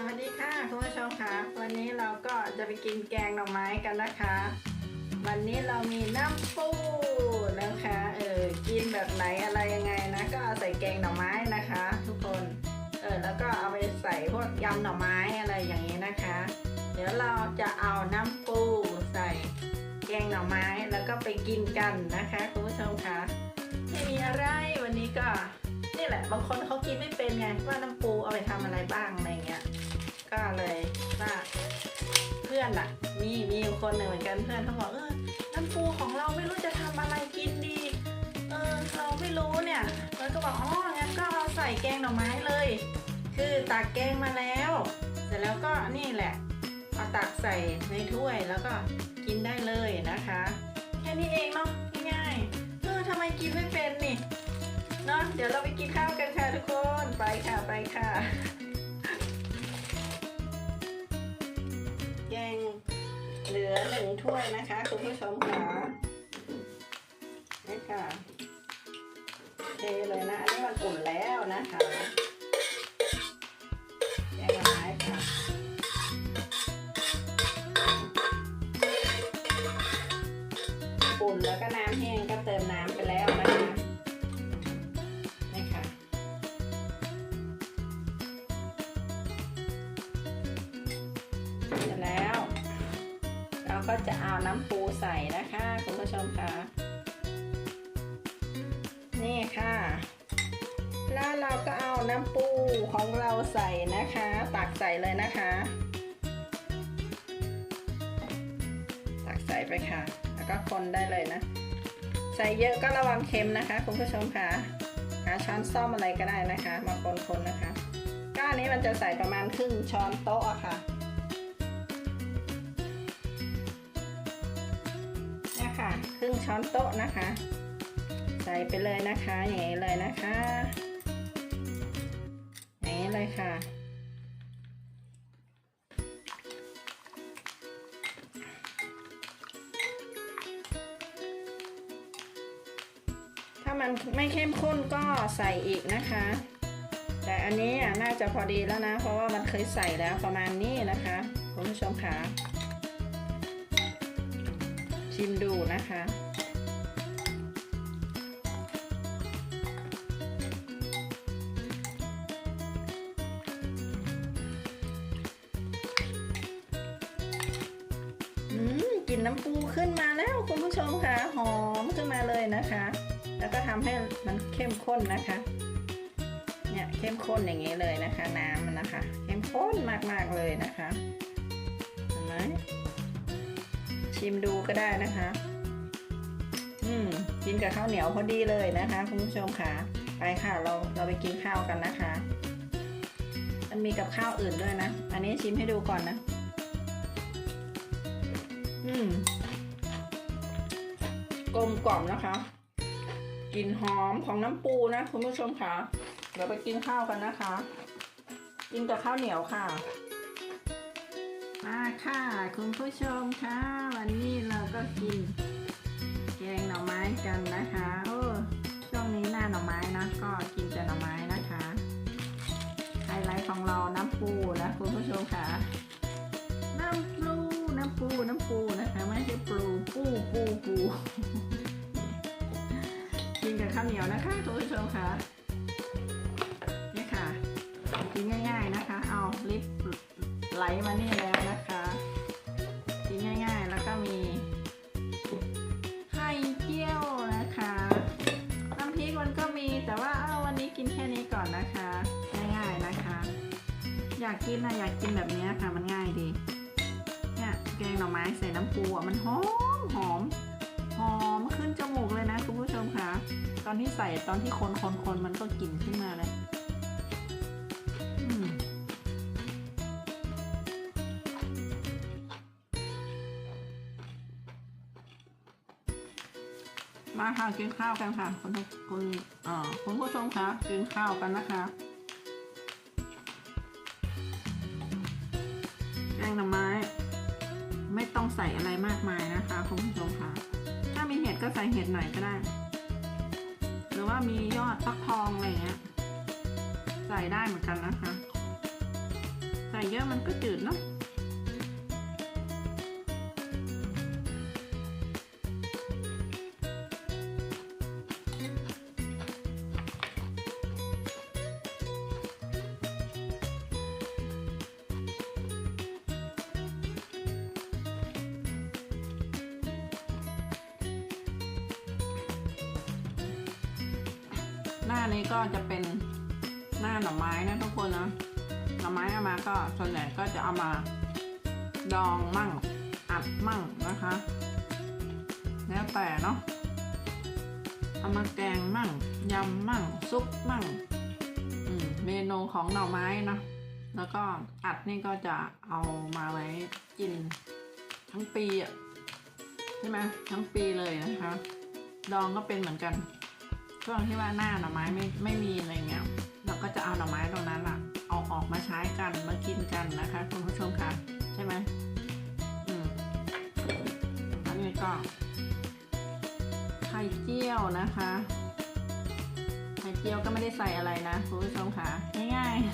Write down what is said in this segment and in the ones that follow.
สวัสดีค่ะคุณผู้ชมค่ะ วันนี้เราก็จะไปกินแกงหน่อไม้กันนะคะ วันนี้เรามีน้ำปูนะคะเออกินแบบไหนอะไรยังไงนะ ก็เอาใส่แกงหน่อไม้นะคะ ทุกคนเออแล้วก็เอาไปใส่พวกยำหน่อไม้อะไรอย่างนี้นะคะ เดี๋ยวเราจะเอาน้ำปูใส่แกงหน่อไม้แล้วก็ไปกินกันนะคะคุณผู้ชมค่ะไม่มีอะไรวันนี้ก็นี่แหละ บางคนเขากินไม่เป็นไงว่าน้ำปูเอาไปทำอะไรบ้างอะไรเงี้ย ก็เลยว่าเพื่อนอะมีมีคนหนึ่งเหมือนกันเพื่อนเขาบอกเออน้ำปูของเราไม่รู้จะทำอะไรกินดี เออเราไม่รู้เนี่ยแล้วก็บอกอ๋องั้นก็เอาใส่แกงหน่อไม้เลย คือตักแกงมาแล้วเสร็จแล้วก็นี่แหละเอาตักใส่ในถ้วยแล้วก็กินได้เลยนะคะแค่นี้เองเนาะง่ายๆเออทำไมกินไม่เป็นนี่เนาะเดี๋ยวเราไปกินข้าวกันค่ะทุกคนไปค่ะไปค่ะ นึ่งถ้วยนะคะ คุณผู้ชมค่ะนี่ค่ะเทเลยนะ อันนี้มันอุ่นแล้วนะคะแกไม้ค่ะอุ่นแล้วก็น้ำแห้งก็เติมน้ำไปแล้วนะคะนี่ค่ะเสร็จแล้ว ก็จะเอาน้ำปูใส่นะคะคุณผู้ชมค่ะ นี่ค่ะ แล้วเราก็เอาน้ำปูของเราใส่นะคะ ตักใส่เลยนะคะ ตักใส่ไปค่ะ แล้วก็คนได้เลยนะ ใส่เยอะก็ระวังเค็มนะคะคุณผู้ชมค่ะหาช้อนซ่อมอะไรก็ได้นะคะ มาคนๆนะคะก็อันนี้มันจะใส่ประมาณครึ่งช้อนโต๊ะค่ะ รึ่งช้อนโต๊ะนะคะ ใส่ไปเลยนะคะอย่างนี้เลยนะคะอย่างนี้เลยค่ะ ถ้ามันไม่เข้มข้นก็ใส่อีกนะคะ แต่อันนี้น่าจะพอดีแล้วนะ เพราะว่ามันเคยใส่แล้วประมาณนี้นะคะคุณผู้ชมค่ะ ชิมดูนะคะ อืมกลิ่นน้ำปูขึ้นมาแล้วคุณผู้ชมค่ะ หอมขึ้นมาเลยนะคะ แล้วก็ทำให้มันเข้มข้นนะคะ เนี่ยเข้มข้นอย่างนี้เลยนะคะ น้ำมันนะคะ เข้มข้นมากๆเลยนะคะเห็นไหม ชิมดูก็ได้นะคะ อืมกินกับข้าวเหนียวพอดีเลยนะคะคุณผู้ชมค่ะ ไปค่ะเราเราไปกินข้าวกันนะคะ มันมีกับข้าวอื่นด้วยนะ อันนี้ชิมให้ดูก่อนนะ อืมกลมกล่อมนะคะกลิ่นหอมของน้ำปูนะคุณผู้ชมค่ะ เดี๋ยวไปกินข้าวกันนะคะ กินกับข้าวเหนียวค่ะ มาค่ะคุณผู้ชมคะวันนี้เราก็กินแกงหน่อไม้กันนะคะโอ้ช่วงนี้หน้าหน่อไม้นะก็กินแต่หน่อไม้นะคะไฮไลท์ของเราน้ำปูนะคุณผู้ชมค่ะน้ำปูน้ำปูน้ำปูนะคะไม่ใช่ปูปูปูปูกินกับข้าวเหนียวนะคะคุณผู้ชมค่ะ ไหลมานี่แล้วนะคะกินง่ายๆ แล้วก็มี ไข่เจียวนะคะ น้ำพริกมันก็มีแต่ว่าเอาวันนี้กินแค่นี้ก่อนนะคะ ง่ายๆนะคะ อยากกินนะอยากกินแบบนี้ค่ะมันง่ายดีเนี่ยแกงหน่อไม้ใส่น้ำปูอะมันหอมหอมหอมขึ้นจมูกเลยนะคุณผู้ชมค่ะตอนที่ใส่ตอนที่คนคนคนมันก็กลิ่นขึ้นมาเลย มาค่ะกินข้าวกันค่ะคุณคุณเอ่อคุณผู้ชมคะกินข้าวกันนะคะแกงหน่อไม้ ไม่ต้องใส่อะไรมากมายนะคะคุณผู้ชมค่ะถ้ามีเห็ดก็ใส่เห็ดหน่อยก็ได้ หรือว่ามียอดฟักทองอะไรเงี้ยใส่ได้เหมือนกันนะคะ ใส่เยอะมันก็จืดเนาะ หน้านี้ก็จะเป็นหน้าหน่อไม้นะทุกคนนะหน่อไม้เอามาก็ส่วนใหญ่ก็จะเอามาดองมั่งอัดมั่งนะคะ แล้วแต่เนาะเอามาแกงมั่งยำมั่งซุปมั่งอืมเมนูของหน่อไม้นะแล้วก็อัดนี่ก็จะเอามาไว้กินทั้งปีอะใช่ไหมทั้งปีเลยนะคะ ดองก็เป็นเหมือนกัน ช่วงที่ว่าหน้าหน่อไม้ไม่ไม่มีอะไรเงี้ยเราก็จะเอาหน่อไม้ตรงนั้นอะเอาออกมาใช้กันมากินกันนะคะคุณผู้ชมค่ะใช่ไหมอืมอันนี้ก็ไข่เจียวนะคะไข่เจียวก็ไม่ได้ใส่อะไรนะคุณผู้ชมค่ะง่ายๆ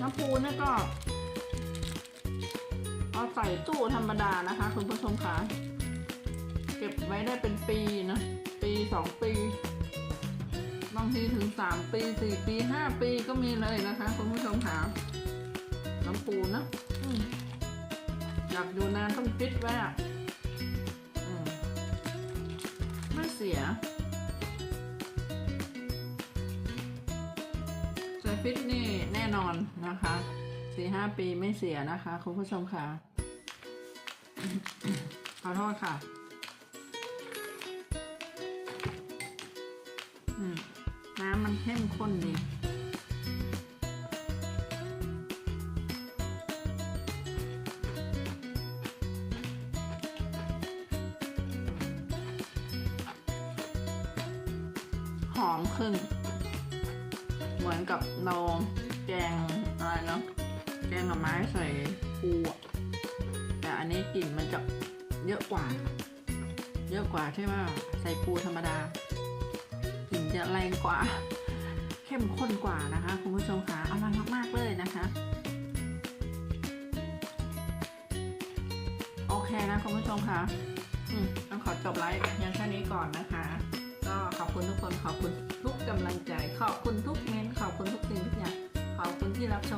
น้ำปูนี่ก็ เอาใส่ตู้ธรรมดานะคะ คุณผู้ชมคะเก็บไว้ได้เป็นปีนะปีสองปี บางทีถึงสามปีสี่ปีห้าปีก็มีเลยนะคะ คุณผู้ชมคะน้ำปูนะออยากอยู่นานต้องฟิตไว้อะไม่เสียใส่ฟิตนี่แน่นอนนะคะสี่ห้าปีไม่เสียนะคะ คุณผู้ชมค่ะ ขอโทษค่ะ น้ำมันเข้มข้นดีหอมขึ้น เหมือนกับเราแกงอะไรเนาะแกงหน่อไม้ใส่ปูอะ อันนี้กลิ่นมันจะเยอะกว่า เยอะกว่าที่ว่าใส่ปูธรรมดากลิ่นจะแรงกว่า เข้มข้นกว่านะคะคุณผู้ชมคะอร่อยมากๆเลยนะคะโอเคนะคุณผู้ชมคะอืมต้องขอจบไลฟ์เพียงแค่นี้ก่อนนะคะ ก็ขอบคุณทุกคนขอบคุณทุกกำลังใจ ขอบคุณทุกเม้นต์ขอบคุณทุกสิ่งทุกอย่างขอบคุณที่รับชม